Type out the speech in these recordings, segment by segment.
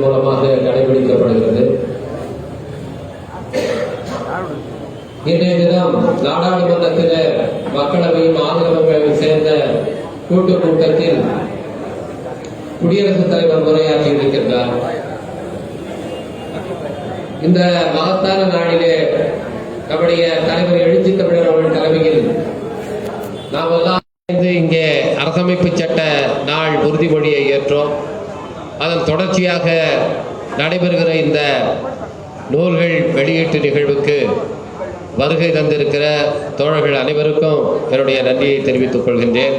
மூலமாக கடைபிடிக்கப்படுகிறது. இன்றைய தினம் நாடாளுமன்றத்தில் மக்களவையும் மாநிலங்களவையும் சேர்ந்த கூட்டு கூட்டத்தில் குடியரசுத் தலைவர் உரையாற்றி இருக்கின்றார். இந்த மகத்தான நாளிலே நம்முடைய தலைவர் எழுச்சி தமிழர் அவர்கள் தலைமையில் நாம் எல்லாம் இங்கே அரசமைப்பு சட்ட நாள் உறுதிமொழியை ஏற்றோம். அதன் தொடர்ச்சியாக நடைபெறுகிற இந்த நூல்கள் வெளியீட்டு நிகழ்வுக்கு வருகை தந்திருக்கிற தோழர்கள் அனைவருக்கும் என்னுடைய நன்றியை தெரிவித்துக் கொள்கின்றேன்.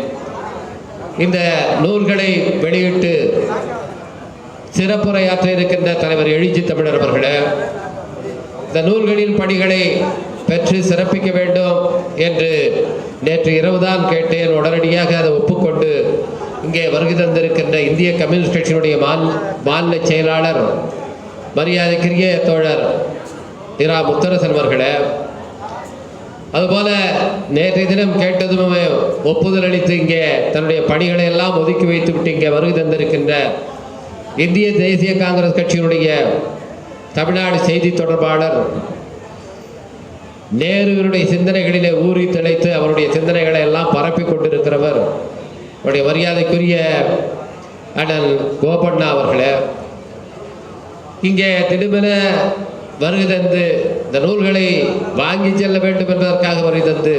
இந்த நூல்களை வெளியிட்டு சிறப்புரையாற்ற இருக்கின்ற தலைவர் எழுச்சி தமிழர் அவர்களே இந்த நூல்களின் பணிகளை பெற்று சிறப்பிக்க வேண்டும் என்று நேற்று இரவுதான் கேட்டேன். உடனடியாக அதை ஒப்புக்கொண்டு இங்கே வருகை தந்திருக்கின்ற இந்திய கம்யூனிஸ்ட் கட்சியினுடைய மாநில மாநில செயலாளர் மரியாதைக்குரிய தோழர் இரா முத்தரசன் அவர்களே அதுபோல நேற்றைய தினம் கேட்டதுமே ஒப்புதல் அளித்து இங்கே தன்னுடைய பணிகளை எல்லாம் ஒதுக்கி வைத்துவிட்டு இங்கே வருகை தந்திருக்கின்ற இந்திய தேசிய காங்கிரஸ் கட்சியினுடைய தமிழ்நாடு செய்தி தொடர்பாளர் நேருவினுடைய சிந்தனைகளிலே ஊறி உடைய மரியாதைக்குரிய அண்ணன் கோபண்ணா அவர்களே இங்கே திடுமென வருகை தந்து இந்த நூல்களை வாங்கி செல்ல வேண்டும் என்பதற்காக வருகை தந்து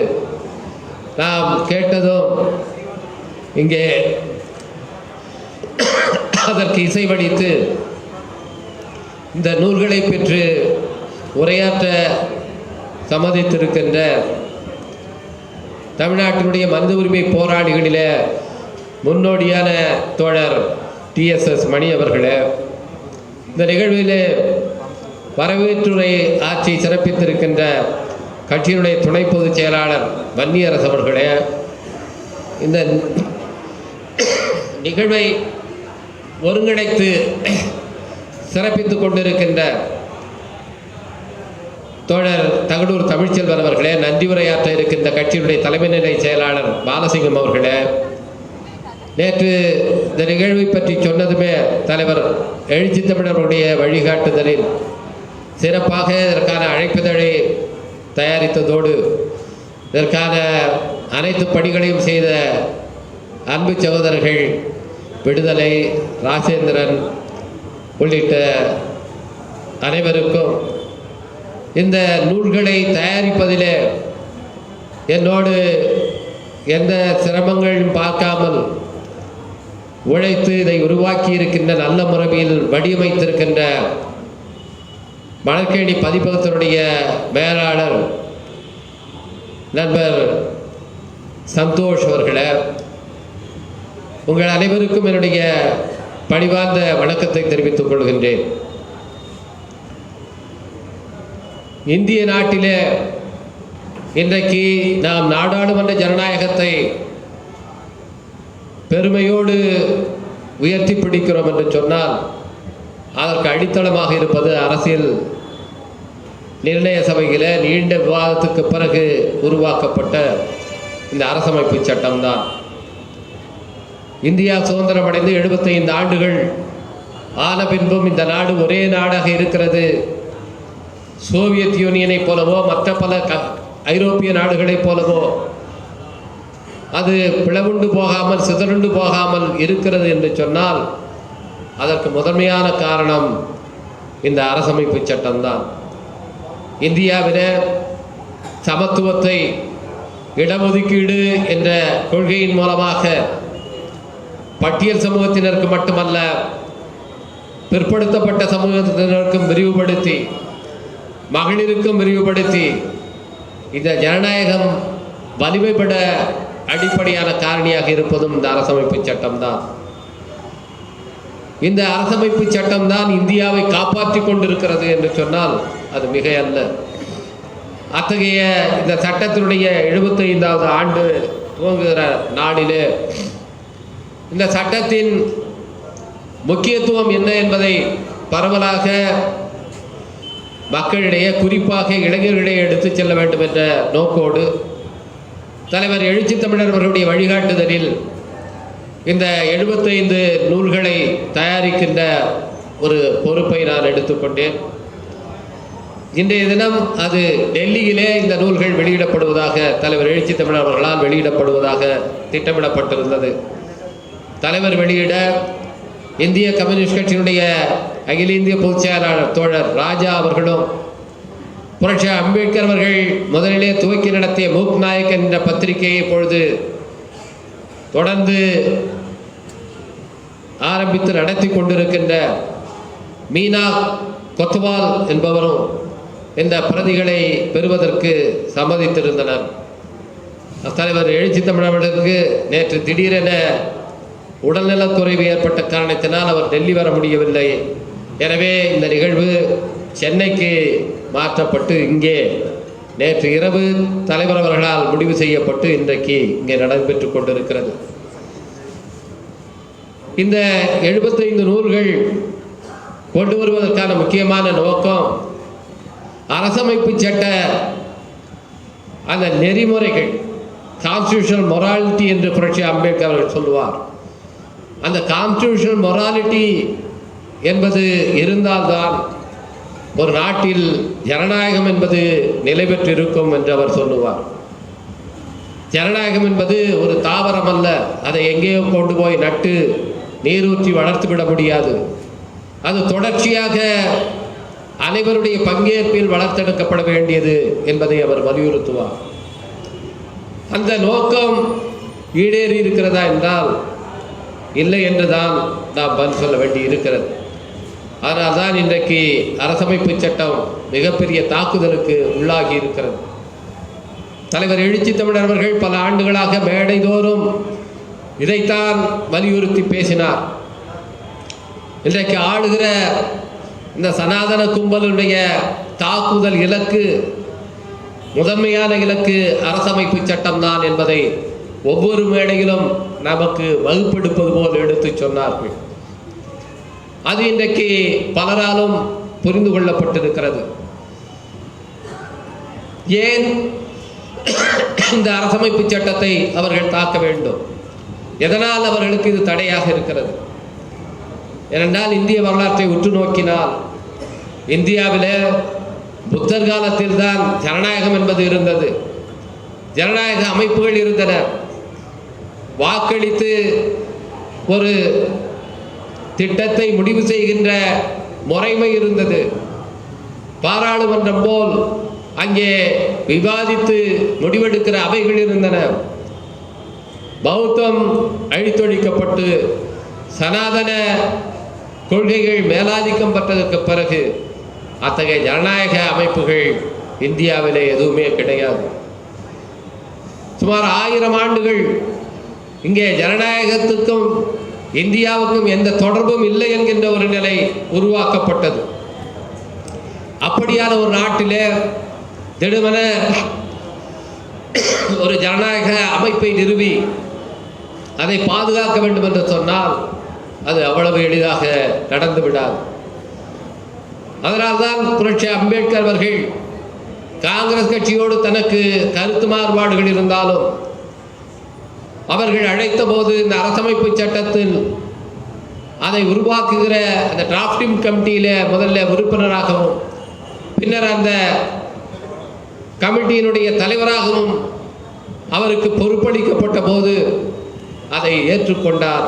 நாம் கேட்டதும் இங்கே அதற்கு இசைவடித்து இந்த நூல்களை பெற்று உரையாற்ற சம்மதித்திருக்கின்ற தமிழ்நாட்டினுடைய மனித உரிமை போராளிகளில் முன்னோடியான தோழர் டிஎஸ்எஸ் மணி அவர்களே இந்த நிகழ்வில் வரவேற்றுரை ஆட்சி சிறப்பித்திருக்கின்ற கட்சியினுடைய துணை பொதுச் செயலாளர் வன்னியரசு அவர்களே இந்த நிகழ்வை ஒருங்கிணைத்து சிறப்பித்து கொண்டிருக்கின்ற தோழர் தகடூர் தமிழ்ச்செல்வன் அவர்களே நன்றி உரையாற்ற இருக்கின்ற கட்சியினுடைய தலைமை நிலை செயலாளர் பாலசிங்கம் அவர்களே நேற்று இந்த நிகழ்வை பற்றி சொன்னதுமே தலைவர் எழுச்சி தமிழர்களுடைய வழிகாட்டுதலில் சிறப்பாக இதற்கான அழைப்புதழை தயாரித்ததோடு இதற்கான அனைத்து பணிகளையும் செய்த அன்பு சகோதரர்கள் விடுதலை ராசேந்திரன் உள்ளிட்ட அனைவருக்கும் இந்த நூல்களை தயாரிப்பதிலே என்னோடு எந்த சிரமங்களும் பார்க்காமல் உழைத்து இதை உருவாக்கி இருக்கின்ற நல்ல முறையில் வடிவமைத்திருக்கின்ற மணற்கேணி பதிப்பகத்தினுடைய மேலாளர் நண்பர் சந்தோஷ் அவர்களே உங்கள் அனைவருக்கும் என்னுடைய பணிவார்ந்த வணக்கத்தை தெரிவித்துக் கொள்கின்றேன். இந்திய நாட்டிலே இன்றைக்கு நாம் நாடாளுமன்ற ஜனநாயகத்தை பெருமையோடு உயர்த்தி பிடிக்கிறோம் என்று சொன்னால் அதற்கு அடித்தளமாக இருப்பது அரசியல் நிர்ணய சபையில் நீண்ட விவாதத்துக்கு பிறகு உருவாக்கப்பட்ட இந்த அரசமைப்பு சட்டம்தான். இந்தியா சுதந்திரம் அடைந்து எழுபத்தைந்து ஆண்டுகள் ஆன பின்பும் இந்த நாடு ஒரே நாடாக இருக்கிறது. சோவியத் யூனியனைப் போலவோ மற்ற பல க ஐரோப்பிய நாடுகளைப் போலவோ அது பிளவுண்டு போகாமல் சிதறுண்டு போகாமல் இருக்கிறது என்று சொன்னால் அதற்கு முதன்மையான காரணம் இந்த அரசமைப்பு சட்டம்தான். இந்தியாவிலே சமத்துவத்தை இடஒதுக்கீடு என்ற கொள்கையின் மூலமாக பட்டியல் சமூகத்தினருக்கு மட்டுமல்ல பிற்படுத்தப்பட்ட சமூகத்தினருக்கும் விரிவுபடுத்தி மகளிருக்கும் விரிவுபடுத்தி இந்த ஜனநாயகம் வலிமைப்பட அடிப்படையான காரணியாக இருப்பதும் இந்த அரசமைப்பு சட்டம்தான். இந்த அரசமைப்பு சட்டம்தான் இந்தியாவை காப்பாற்றி கொண்டிருக்கிறது என்று சொன்னால் அது மிக அல்ல அத்தகைய இந்த சட்டத்தினுடைய எழுபத்தைந்தாவது ஆண்டு துவங்குகிற நாளிலே இந்த சட்டத்தின் முக்கியத்துவம் என்ன என்பதை பரவலாக மக்களிடையே குறிப்பாக இளைஞர்களிடையே எடுத்துச் செல்ல வேண்டும் என்ற நோக்கோடு தலைவர் எழுச்சி தமிழர் அவர்களுடைய வழிகாட்டுதலில் இந்த எழுபத்தைந்து நூல்களை தயாரிக்கின்ற ஒரு பொறுப்பை நான் எடுத்துக்கொண்டேன். இன்றைய தினம் அது டெல்லியிலே இந்த நூல்கள் வெளியிடப்படுவதாக தலைவர் எழுச்சி தமிழர் அவர்களால் வெளியிடப்படுவதாக திட்டமிடப்பட்டிருந்தது. தலைவர் வெளியிட இந்திய கம்யூனிஸ்ட் கட்சியினுடைய அகில இந்திய பொதுச் செயலாளர் தோழர் ராஜா அவர்களும் புரட்சி அம்பேத்கர் அவர்கள் முதலிலே துவக்கி நடத்திய மூக் நாயக் என்ற பத்திரிகையை இப்பொழுது தொடர்ந்து ஆரம்பித்து நடத்தி கொண்டிருக்கின்ற மீனா கொத்துவால் என்பவரும் இந்த பிரதிகளை பெறுவதற்கு சம்மதித்திருந்தனர். தலைவர் எழுச்சி தமிழர்களுக்கு நேற்று திடீரென உடல்நலக்குறைவு ஏற்பட்ட காரணத்தினால் அவர் டெல்லி வர முடியவில்லை. எனவே இந்த நிகழ்வு சென்னைக்கு மாற்றப்பட்டு இங்கே நேற்று இரவு தலைவர் அவர்களால் முடிவு செய்யப்பட்டு இன்றைக்கு இங்கே நடைபெற்று கொண்டிருக்கிறது. இந்த எழுபத்தைந்து நூல்கள் கொண்டு வருவதற்கான முக்கியமான நோக்கம் அரசமைப்பு சட்ட அந்த நெறிமுறைகள் கான்ஸ்டியூஷனல் மொராலிட்டி என்று புரட்சி அம்பேத்கர் அவர்கள் சொல்லுவார். அந்த கான்ஸ்டியூஷனல் மொராலிட்டி என்பது இருந்தால்தான் ஒரு நாட்டில் ஜனநாயகம் என்பது நிலை பெற்றிருக்கும் என்று அவர் சொல்லுவார். ஜனநாயகம் என்பது ஒரு தாவரம் அல்ல. அதை எங்கேயோ கொண்டு போய் நட்டு நீரூற்றி வளர்த்து விட முடியாது. அது தொடர்ச்சியாக அனைவருடைய பங்கேற்பில் வளர்த்தெடுக்கப்பட வேண்டியது என்பதை அவர் வலியுறுத்துவார். அந்த நோக்கம் ஈடேறி இருக்கிறதா என்றால் இல்லை என்றுதான் நாம் பதில் சொல்ல வேண்டி இருக்கிறது ஆனால் தான் இன்றைக்கு அரசமைப்பு சட்டம் மிகப்பெரிய தாக்குதலுக்கு உள்ளாகி இருக்கிறது. தலைவர் எழுச்சி தமிழர் அவர்கள் பல ஆண்டுகளாக மேடைதோறும் இதைத்தான் வலியுறுத்தி பேசினார். இன்றைக்கு ஆளுகிற இந்த சனாதன கும்பலுடைய தாக்குதல் இலக்கு முதன்மையான இலக்கு அரசமைப்பு சட்டம்தான் என்பதை ஒவ்வொரு மேடையிலும் நமக்கு வகுப்பெடுப்பது போல் எடுத்து சொன்னார்கள். அது இன்றைக்கு பலராலும் புரிந்து கொள்ளப்பட்டிருக்கிறது. ஏன் இந்த அரசமைப்பு சட்டத்தை அவர்கள் தாக்க வேண்டும்? எதனால் அவர்களுக்கு இது தடையாக இருக்கிறது? ஏனென்றால் இந்திய வரலாற்றை உற்று நோக்கினால் இந்தியாவில் புத்தர் காலத்தில் தான் ஜனநாயகம் என்பது இருந்தது. ஜனநாயக அமைப்புகள் இருந்தன. வாக்களித்து ஒரு திட்டத்தை முடிவு செய்கின்ற முறைமை இருந்தது. பாராளுமன்றம் போல் அங்கே விவாதித்து முடிவெடுக்கிற அவைகள் இருந்தன. பௌத்தம் அழித்தொழிக்கப்பட்டு சனாதன கொள்கைகள் மேலாதிக்கம் பெற்றதற்கு பிறகு அத்தகைய ஜனநாயக அமைப்புகள் இந்தியாவிலே எதுவுமே கிடையாது. சுமார் ஆயிரம் ஆண்டுகள் இங்கே ஜனநாயகத்துக்கும் இந்தியாவுக்கும் எந்த தொடர்பும் இல்லை என்கின்ற ஒரு நிலை உருவாக்கப்பட்டது. அப்படியான ஒரு நாட்டிலே திடுமன ஒரு ஜனநாயக அமைப்பை நிறுவி அதை பாதுகாக்க வேண்டும் என்று சொன்னால் அது அவ்வளவு எளிதாக நடந்து விடாது. அதனால்தான் புரட்சி அம்பேத்கர் அவர்கள் காங்கிரஸ் கட்சியோடு தனக்கு கருத்து மாறுபாடுகள் இருந்தாலும் அவர்கள் அழைத்த போது இந்த அரசமைப்பு சட்டத்தில் அதை உருவாக்குகிற அந்த டிராஃப்டிங் கமிட்டியில் முதல்ல உறுப்பினராகவும் பின்னர் அந்த கமிட்டியினுடைய தலைவராகவும் அவருக்கு பொறுப்பளிக்கப்பட்ட போது அதை ஏற்றுக்கொண்டார்.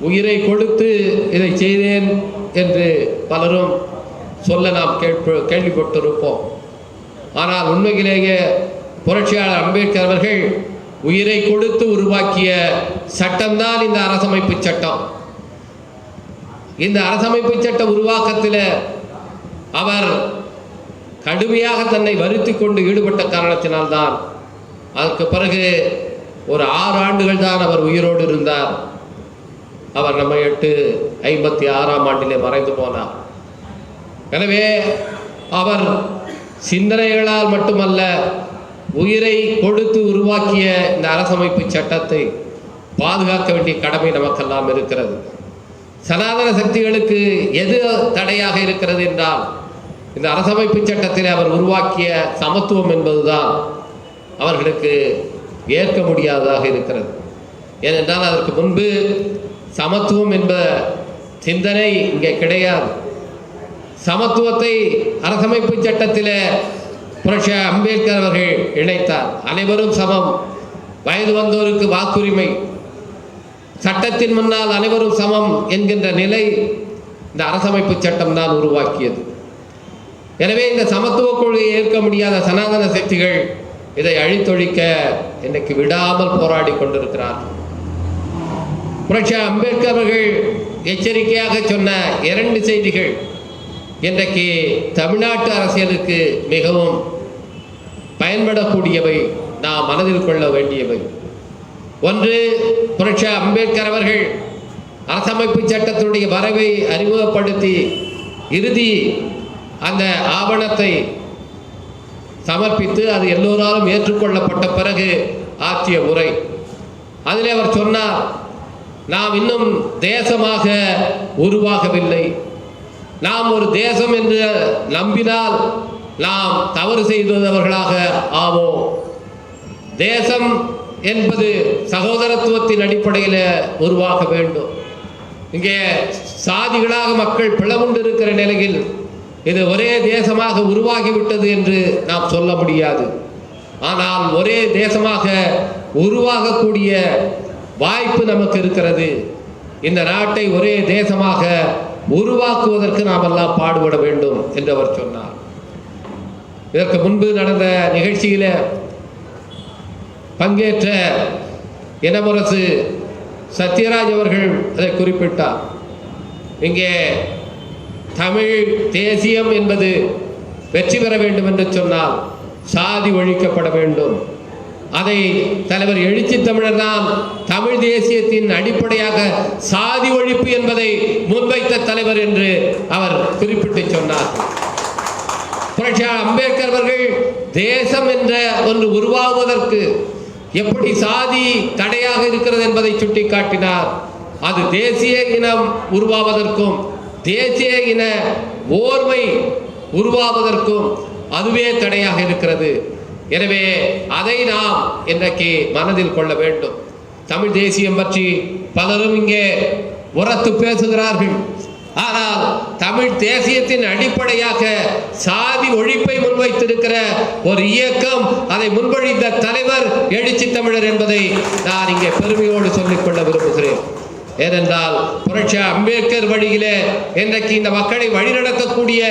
உயிரை கொடுத்து இதை செய்தேன் என்று பலரும் சொல்ல நாம் கேட்ப கேள்விப்பட்டிருப்போம். ஆனால் உண்மையிலேயே புரட்சியாளர் அம்பேத்கர் அவர்கள் உயிரை கொடுத்து உருவாக்கிய சட்டம்தான் இந்த அரசமைப்பு சட்டம். இந்த அரசமைப்பு சட்ட உருவாக்கத்தில் அவர் கடுமையாக தன்னை வருத்தி கொண்டு ஈடுபட்ட காரணத்தினால்தான் அதற்கு பிறகு ஒரு ஆறு ஆண்டுகள் தான் அவர் உயிரோடு இருந்தார். அவர் நம்ம எட்டு ஐம்பத்தி ஆறாம் ஆண்டிலே மறைந்து போனார். எனவே அவர் சிந்தனைகளால் மட்டுமல்ல உயிரை கொடுத்து உருவாக்கிய இந்த அரசமைப்பு சட்டத்தை பாதுகாக்க வேண்டிய கடமை நமக்கெல்லாம் இருக்கிறது. சனாதன சக்திகளுக்கு எது தடையாக இருக்கிறது என்றால் இந்த அரசமைப்பு சட்டத்தில் அவர் உருவாக்கிய சமத்துவம் என்பதுதான் அவர்களுக்கு ஏற்க முடியாததாக இருக்கிறது. ஏனென்றால் அதற்கு முன்பு சமத்துவம் என்ப சிந்தனை இங்கே கிடையாது. சமத்துவத்தை அரசமைப்பு சட்டத்தில் புரட்சி அம்பேத்கர் அவர்கள் இணைத்தார். அனைவரும் சமம். வயது வந்தோருக்கு வாக்குரிமை. சட்டத்தின் முன்னால் அனைவரும் சமம் என்கின்ற நிலை இந்த அரசமைப்பு சட்டம் தான் உருவாக்கியது. எனவே இந்த சமத்துவ கொள்கையை ஏற்க முடியாத சனாதன சக்திகள் இதை அழித்தொழிக்க இன்னைக்கு விடாமல் போராடி கொண்டிருக்கிறார்கள். புரட்சி அம்பேத்கர் அவர்கள் எச்சரிக்கையாக சொன்ன இரண்டு செய்திகள். இன்றைக்கு தமிழ்நாட்டு அரசியலுக்கு மிகவும் பயன்படக்கூடியவை நாம் மனதில் கொள்ள வேண்டியவை. ஒன்று புரட்சி அம்பேத்கர் அவர்கள் அரசமைப்பு சட்டத்தினுடைய வரவை அறிமுகப்படுத்தி இறுதி அந்த ஆவணத்தை சமர்ப்பித்து அது எல்லோராலும் ஏற்றுக்கொள்ளப்பட்ட பிறகு ஆற்றிய உரை. அதில் அவர் சொன்னார் நாம் இன்னும் தேசமாக உருவாகவில்லை. நாம் ஒரு தேசம் என்று நம்பினால் நாம் தவறு செய்தவர்களாக ஆவோம். தேசம் என்பது சகோதரத்துவத்தின் அடிப்படையில் உருவாக வேண்டும். இங்கே சாதிகளாக மக்கள் பிளவுண்டு இருக்கிற நிலையில் இது ஒரே தேசமாக உருவாகிவிட்டது என்று நாம் சொல்ல முடியாது. ஆனால் ஒரே தேசமாக உருவாகக்கூடிய வாய்ப்பு நமக்கு இருக்கிறது. இந்த நாட்டை ஒரே தேசமாக உருவாக்குவதற்கு நாம் எல்லாம் பாடுபட வேண்டும் என்று அவர் சொன்னார். இதற்கு முன்பு நடந்த நிகழ்ச்சியில பங்கேற்ற இனமுரசு சத்யராஜ் அவர்கள் அதை குறிப்பிட்டார். இங்கே தமிழ் தேசியம் என்பது வெற்றி பெற வேண்டும் என்று சொன்னால் சாதி ஒழிக்கப்பட வேண்டும். அதை தலைவர் எழுச்சி தமிழர் தான் தமிழ் தேசியத்தின் அடிப்படையாக சாதி ஒழிப்பு என்பதை முன்வைத்த தலைவர் என்று அவர் குறிப்பிட்டு சொன்னார். புரட்சியாளர் அம்பேத்கர் அவர்கள் தேசம் என்ற ஒன்று உருவாகுவதற்கு எப்படி சாதி தடையாக இருக்கிறது என்பதை சுட்டிக்காட்டினார். அது தேசிய இனம் உருவாவதற்கும் தேசிய இன ஓர்மை உருவாவதற்கும் அதுவே தடையாக இருக்கிறது. எனவே அதை நாம் இன்றைக்கு மனதில் கொள்ள வேண்டும். தமிழ் தேசியம் பற்றி பலரும் இங்கே உரத்து பேசுகிறார்கள். ஆனால் தமிழ் தேசியத்தின் அடிப்படையாக சாதி ஒழிப்பை முன்வைத்திருக்கிற ஒரு இயக்கம் அதை முன்வழித்த தலைவர் எழுச்சி தமிழர் என்பதை நான் இங்கே பெருமையோடு சொல்லிக்கொள்ள விரும்புகிறேன். ஏனென்றால் புரட்சி அம்பேத்கர் வழியிலே இன்றைக்கு இந்த மக்களை வழிநடத்தக்கூடிய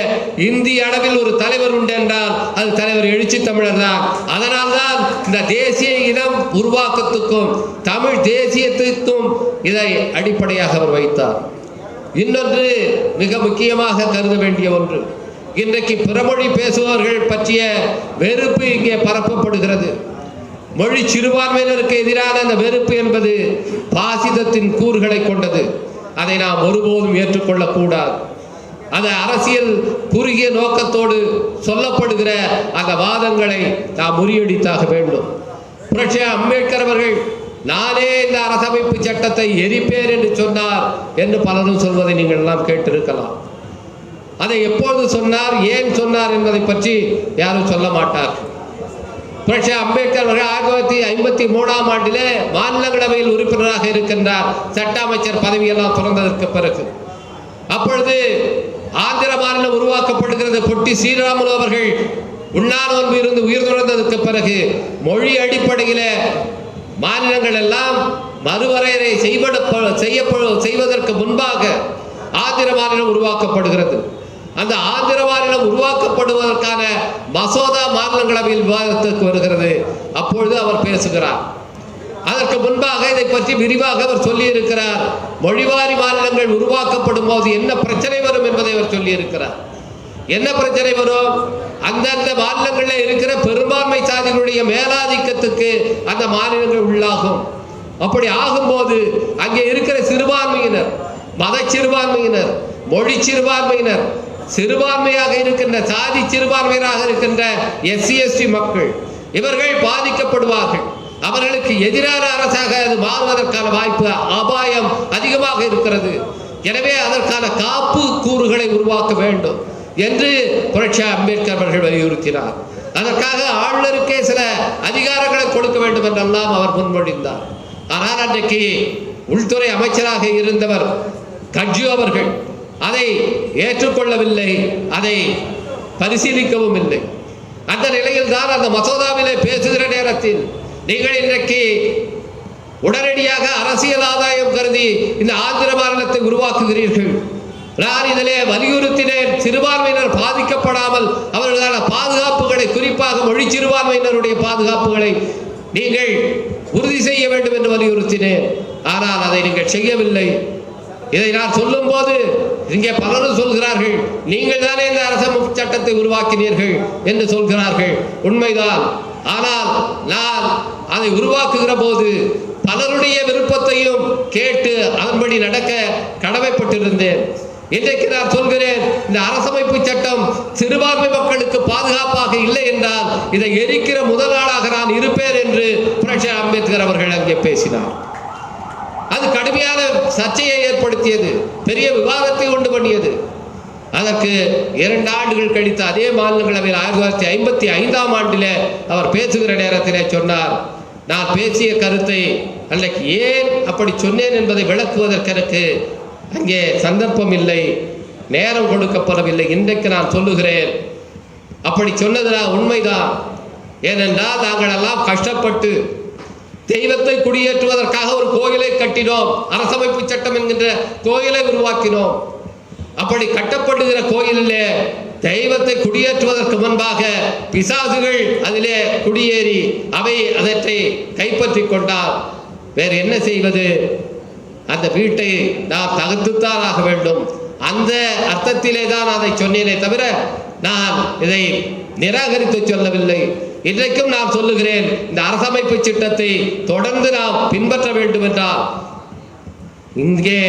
இந்திய அளவில் ஒரு தலைவர் உண்டு என்றால் அது தலைவர் எழுச்சி தமிழர் தான். அதனால்தான் இந்த தேசிய இனம் உருவாக்கத்துக்கும் தமிழ் தேசியத்திற்கும் இதை அடிப்படையாக அவர் வைத்தார். இன்னொன்று மிக முக்கியமாக கருத வேண்டிய ஒன்று. இன்றைக்கு பிறமொழி பேசுபவர்கள் பற்றிய வெறுப்பு இங்கே பரப்பப்படுகிறது. மொழி சிறுபான்மையினருக்கு எதிரான அந்த வெறுப்பு என்பது பாசிதத்தின் கூறுகளை கொண்டது. அதை நாம் ஒருபோதும் ஏற்றுக்கொள்ளக்கூடாது. அந்த அரசியல் குறுகிய நோக்கத்தோடு சொல்லப்படுகிற அந்த வாதங்களை நாம் முறியடித்தாக வேண்டும். புரட்சி அம்பேத்கர் அவர்கள் நானே இந்த அரசமைப்பு சட்டத்தை எரிப்பேன் என்று சொன்னார் என்று பலரும் சொல்வதை நீங்கள் எல்லாம் கேட்டிருக்கலாம். அதை எப்போது சொன்னார் ஏன் சொன்னார் என்பதை பற்றி யாரும் சொல்ல மாட்டார்கள். புரட்சி அம்பேத்கர் அவர்கள் ஆயிரத்தி ஐம்பத்தி மூணாம் ஆண்டிலே மாநிலங்களவையில் உறுப்பினராக இருக்கின்றார். சட்ட அமைச்சர் பதவியெல்லாம் துறந்ததற்கு பிறகு. அப்பொழுது ஆந்திர மாநிலம் உருவாக்கப்படுகிறது. பொட்டி ஸ்ரீராமுலு அவர்கள் உண்ணாநோன்பு இருந்து உயிர் துறந்ததற்கு பிறகு மொழி அடிப்படையில் மாநிலங்கள் எல்லாம் மறுவரையறை செய்வட செய்வதற்கு முன்பாக ஆந்திர மாநிலம் உருவாக்கப்படுகிறது. அந்த ஆந்திர உருவாக்கப்படுவதற்கான மசோதா மாநிலங்களவையில் விவாதத்துக்கு வருகிறது. அப்பொழுது அவர் பேசுகிறார். அதற்கு முன்பாக இதை பற்றி விரிவாக அவர் சொல்லியிருக்கிறார். மொழிவாரி மாநிலங்கள் உருவாக்கப்படும் போது என்ன பிரச்சனை வரும் என்பதை அவர் சொல்லியிருக்கிறார். என்ன பிரச்சனை வரும்? அந்தந்த மாநிலங்களில் இருக்கிற பெரும்பான்மை சாதிகளுடைய மேலாதிக்கத்துக்கு அந்த மாநிலங்கள் உள்ளாகும். அப்படி ஆகும்போது அங்கே இருக்கிற சிறுபான்மையினர் மத சிறுபான்மையினர் மொழி சிறுபான்மையினர் சிறுபான்மையாக இருக்கின்ற சாதி சிறுபான்மையராக இருக்கின்ற எஸ்சி எஸ்டி மக்கள் இவர்கள் பாதிக்கப்படுவார்கள். அவர்களுக்கு எதிரான அரசாக அது மாறுவதற்கான வாய்ப்பு அபாயம் அதிகமாக இருக்கிறது. எனவே அதற்கான காப்பு கூறுகளை உருவாக்க வேண்டும் என்று புரட்சி அம்பேத்கர் அவர்கள் வலியுறுத்தினார். அதற்காக ஆளுநருக்கே சில அதிகாரங்களை கொடுக்க வேண்டும் என்றெல்லாம் அவர் முன்மொழிந்தார். ஆனால் அன்றைக்கு உள்துறை அமைச்சராக இருந்தவர் கட்ஜு அவர்கள் அதை ஏற்றுக்கொள்ளவில்லை அதை பரிசீலிக்கவும் இல்லை அந்த நிலையில் தான் அந்த மசோதாவிலே பேசுகிற நேரத்தில் நீங்கள் இன்றைக்கு உடனடியாக அரசியல் ஆதாயம் கருதி இந்த ஆந்திர மாநிலத்தை உருவாக்குகிறீர்கள். நான் இதிலே வலியுறுத்தினேன் சிறுபான்மையினர் பாதிக்கப்படாமல் அவர்களான பாதுகாப்புகளை குறிப்பாக மொழி சிறுபான்மையினருடைய பாதுகாப்புகளை நீங்கள் உறுதி செய்ய வேண்டும் என்று வலியுறுத்தினேன். ஆனால் அதை நீங்கள் செய்யவில்லை. இதை நான் சொல்லும் போது இங்கே பலரும் சொல்கிறார்கள் நீங்கள் தானே இந்த அரசமைப்பு சட்டத்தை உருவாக்கினீர்கள் என்று சொல்கிறார்கள். உண்மைதான். ஆனால் நான் அதை உருவாக்குகிற போது பலருடைய விருப்பத்தையும் கேட்டு அதன்படி நடக்க கடமைப்பட்டிருந்தேன். இன்றைக்கு நான் சொல்கிறேன் இந்த அரசமைப்பு சட்டம் சிறுபான்மை மக்களுக்கு பாதுகாப்பாக இல்லை என்றால் இதை எரிக்கிற முதல் நான் இருப்பேன் என்று புரட்சி அம்பேத்கர் அவர்கள் அங்கே பேசினார். அது கடுமையான சர்ச்சையை ஏற்படுத்தியது பெரிய விவாதத்தை உண்டு பண்ணியது. அதற்கு இரண்டு ஆண்டுகள் கழித்து அதே மாநிலங்களவையில் ஆயிரத்தி தொள்ளாயிரத்தி ஐம்பத்தி ஐந்தாம் ஆண்டிலே அவர் பேசுகிற நேரத்திலே சொன்னார் நான் பேசிய கருத்தை அன்றைக்கு ஏன் அப்படி சொன்னேன் என்பதை விளக்குவதற்கு எனக்கு அங்கே சந்தர்ப்பம் இல்லை நேரம் கொடுக்கப்படவில்லை இன்றைக்கு நான் சொல்லுகிறேன். அப்படி சொன்னதுனா உண்மைதான். ஏனென்றால் நாங்கள் எல்லாம் கஷ்டப்பட்டு தெய்வத்தை குடியேற்றுவதற்காக ஒரு கோயிலை கட்டினோம். அரசமைப்பு சட்டம் என்கின்ற கோயிலை உருவாக்கினோம். அப்படி கட்டப்படுகிற கோயிலிலே தெய்வத்தை குடியேற்றுவதற்கு முன்பாக பிசாசுகள் அதிலே குடியேறி அவை அதற்றை கைப்பற்றி கொண்டால் வேறு என்ன செய்வது? அந்த வீட்டை நாம் தகுத்துத்தான் ஆக வேண்டும். அந்த அர்த்தத்திலே தான் அதை சொன்னேனே தவிர நான் இதை நிராகரித்து சொல்லவில்லை. இன்றைக்கும் நான் சொல்லுகிறேன் இந்த அரசமைப்பு சட்டத்தை தொடர்ந்து நாம் பின்பற்ற வேண்டும் என்றால் இங்கே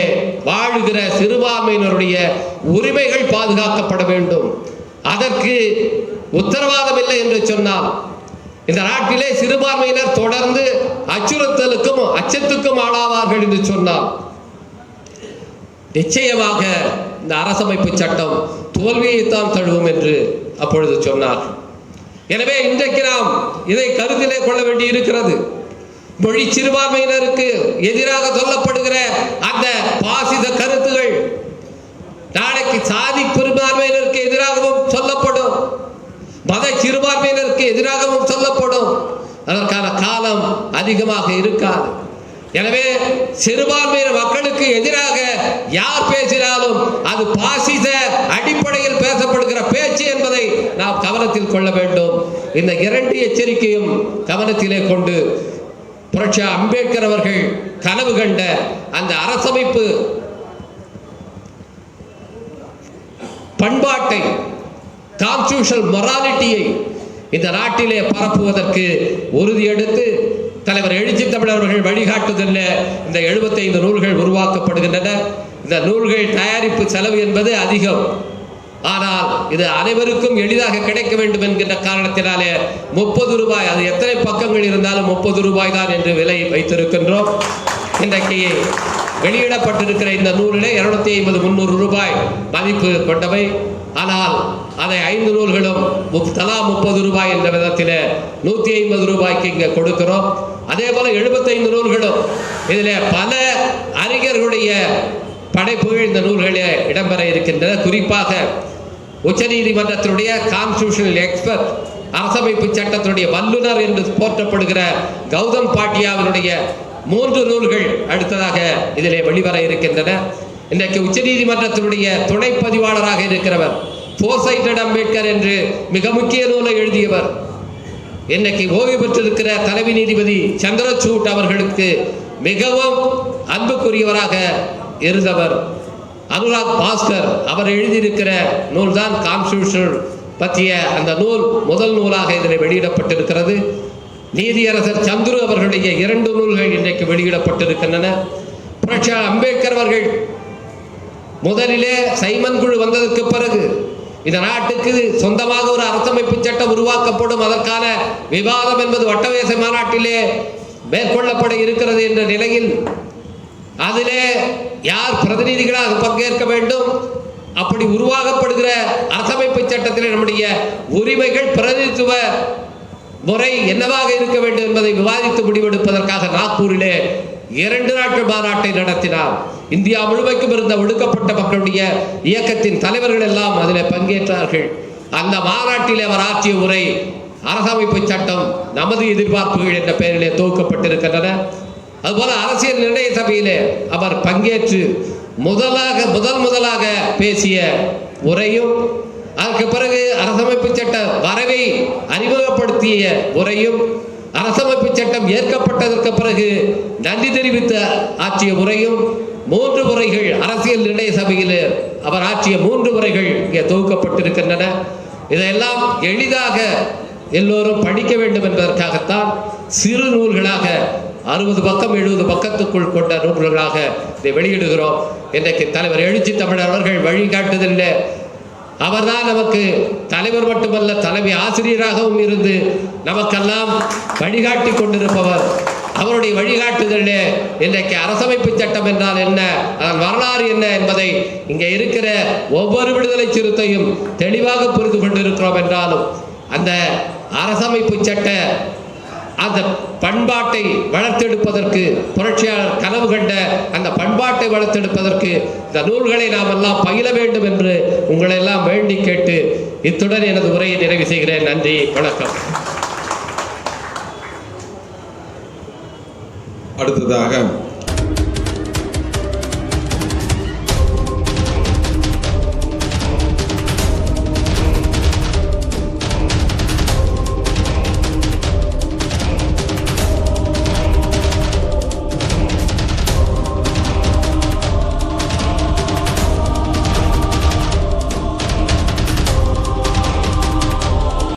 வாழுகிற சிறுபான்மையினருடைய உரிமைகள் பாதுகாக்கப்பட வேண்டும். அதற்கு உத்தரவாதம் இல்லை என்று சொன்னால் இந்த நாட்டிலே சிறுபான்மையினர் தொடர்ந்து அச்சுறுத்தலுக்கும் அச்சத்துக்கும் ஆளாவார்கள் என்று சொன்னால் நிச்சயமாக இந்த அரசமைப்பு சட்டம் தோல்வியைத்தான் தழுவும் என்று அப்பொழுது சொன்னார் எனவே இன்றைக்கு நாம் இதை கருத்திலே கொள்ள வேண்டி இருக்கிறது மொழி சிறுபான்மையினருக்கு எதிராக சொல்லப்படுகிற அந்த பாசித கருத்துகள் நாளைக்கு சாதி பெரும்பான்மையினருக்கு எதிராகவும் சொல்லப்படும். மத சிறுபான்மையினருக்கு எதிராகவும் சொல்லப்படும். அதற்கான காலம் அதிகமாக இருக்காது. எனவே சிறுபான்மையினர் மக்களுக்கு எதிராக யார் பேசினாலும் அது பாசித அடிப்படையில் பேசப்படுகிற பேச்சு என்பதை நாம் கவனத்தில் கொள்ள வேண்டும். இந்த இரண்டு எச்சரிக்கையும் கவனத்திலே கொண்டு புரட்சி அம்பேத்கர் அவர்கள் கனவு கண்ட அந்த அரசமைப்பு பண்பாட்டை கான்ஸ்டியூஷனல் மொராலிட்டியை இந்த நாட்டிலே பரப்புவதற்கு உறுதியெடுத்து தலைவர் எழுச்சி தமிழர்கள் அவர்கள் வழிகாட்டுதல்ல. இந்த 75 நூல்கள் உருவாக்கப்படுகின்றன. இந்த நூல்கள் தயாரிப்பு செலவு என்பது அதிகம். ஆனால் இது அனைவருக்கும் எளிதாக கிடைக்க வேண்டும் என்கின்ற காரணத்தினாலே முப்பது ரூபாய் அது எத்தனை பக்கங்கள் இருந்தாலும் முப்பது ரூபாய் தான் என்று விலை வைத்திருக்கின்றோம். இன்றைக்கு வெளியிடப்பட்டிருக்கிற இந்த நூலிலே இருநூத்தி ஐம்பது முந்நூறு ரூபாய் மதிப்பு கொண்டவை. ஆனால் அதை ஐந்து நூல்களும் முப்- தலா முப்பது ரூபாய் என்ற விதத்தில் நூற்றி ஐம்பது ரூபாய்க்கு இங்கே கொடுக்கிறோம். அதே போல் எழுபத்தைந்து நூல்களும் இதில் பல அறிஞர்களுடைய படைப்புகள் இந்த நூல்களில் இடம்பெற இருக்கின்றன. குறிப்பாக உச்சநீதிமன்றத்தினுடைய கான்ஸ்டியூஷனல் எக்ஸ்பர்ட் அரசமைப்பு சட்டத்தினுடைய வல்லுனர் என்று போற்றப்படுகிற கௌதம் பாட்டியாவினுடைய மூன்று நூல்கள் அடுத்ததாக இதிலே வெளிவர இருக்கின்றன. இன்றைக்கு உச்சநீதிமன்றத்தினுடைய துணை பதிவாளராக இருக்கிறவர் போர்சைட்டட் அம்பேத்கர் என்று மிக முக்கிய நூலை எழுதியவர். இன்னைக்கு ஓய்வு பெற்றிருக்கிற தலைமை நீதிபதி சந்திரசூட் அவர்களுக்கு மிகவும் அன்புக்குரியவராக இருந்தவர். அனுராக் பாஸ்கர் அவர் எழுதியிருக்கிற நூல் தான் கான்ஸ்டியூஷன் பற்றிய அந்த நூல் முதல் நூலாக இதில் வெளியிடப்பட்டிருக்கிறது. நீதியரசர் சந்துரு அவர்களுடைய இரண்டு நூல்கள் இன்றைக்கு வெளியிடப்பட்டிருக்கின்றன. புரட்சி அம்பேத்கர் அவர்கள் முதலிலே சைமன் குழு வந்ததற்கு பிறகு இந்த நாட்டுக்கு சொந்தமாக ஒரு அரசமைப்பு சட்டம் உருவாக்கப்படும் அதற்கான விவாதம் என்பது வட்டவேச மாநாட்டிலே மேற்கொள்ளப்பட இருக்கிறது என்ற நிலையில் அதிலே யார் பிரதிநிதிகளாக பங்கேற்க வேண்டும்? அப்படி உருவாக்கப்படுகிற அரசமைப்பு சட்டத்தில் நம்முடைய உரிமைகள் பிரதிநிதித்துவ முறை என்னவாக இருக்க வேண்டும் என்பதை விவாதித்து முடிவெடுப்பதற்காக நாக்பூரிலே இரண்டு நாட்கள் மாநாட்டை நடத்தினார். இந்தியா முழுமைக்கும் இருந்த ஒடுக்கப்பட்ட மக்களுடைய இயக்கத்தின் தலைவர்கள் எல்லாம் அதில் பங்கேற்றார்கள். அந்த மாநாட்டில் அவர் ஆற்றிய உரை அரசமைப்பு சட்டம் நமது எதிர்பார்ப்புகள் என்ற பெயரிலே துவக்கப்பட்டிருக்கின்றன அதுபோல அரசியல் நிர்ணய சபையிலே அவர் பங்கேற்று முதலாக முதல் முதலாக பேசிய உரையும் அதற்கு பிறகு அரசமைப்பு சட்ட வரைவை அறிமுகப்படுத்திய உரையும் அரசமைப்பு சட்டம் ஏற்கப்பட்டதற்கு பிறகு நன்றி தெரிவித்த ஆற்றிய உரையும் மூன்று உரைகள் அரசியல் நிர்ணய சபையில் அவர் ஆற்றிய மூன்று உரைகள் இங்கே தொகுக்கப்பட்டிருக்கின்றன. இதையெல்லாம் எளிதாக எல்லோரும் படிக்க வேண்டும் என்பதற்காகத்தான் சிறு நூல்களாக அறுபது பக்கம் எழுபது பக்கத்துக்குள் கொண்ட நூல்களாக இதை வெளியிடுகிறோம். இன்றைக்கு தலைவர் எழுச்சி தமிழர் அவர்கள் வழிகாட்டுதலில் அவர்தான் நமக்கு தலைவர் மட்டுமல்ல தலைமை ஆசிரியராகவும் இருந்து நமக்கெல்லாம் வழிகாட்டி கொண்டிருப்பவர். அவருடைய வழிகாட்டுதலே இன்றைக்கு அரசமைப்பு சட்டம் என்றால் என்ன? அதன் வரலாறு என்ன என்பதை இங்கே இருக்கிற ஒவ்வொரு விடுதலை சிறுத்தையும் தெளிவாக புரிந்து கொண்டிருக்கிறோம் என்றாலும் அந்த அரசமைப்பு சட்ட அந்த பண்பாட்டை வளர்த்தெடுப்பதற்கு புரட்சியாளர் கனவு கண்ட அந்த பண்பாட்டை வளர்த்தெடுப்பதற்கு இந்த நூல்களை நாம் எல்லாம் பயில வேண்டும் என்று உங்களை எல்லாம் வேண்டி கேட்டு இத்துடன் எனது உரையை நிறைவு செய்கிறேன். நன்றி. வணக்கம். அடுத்ததாக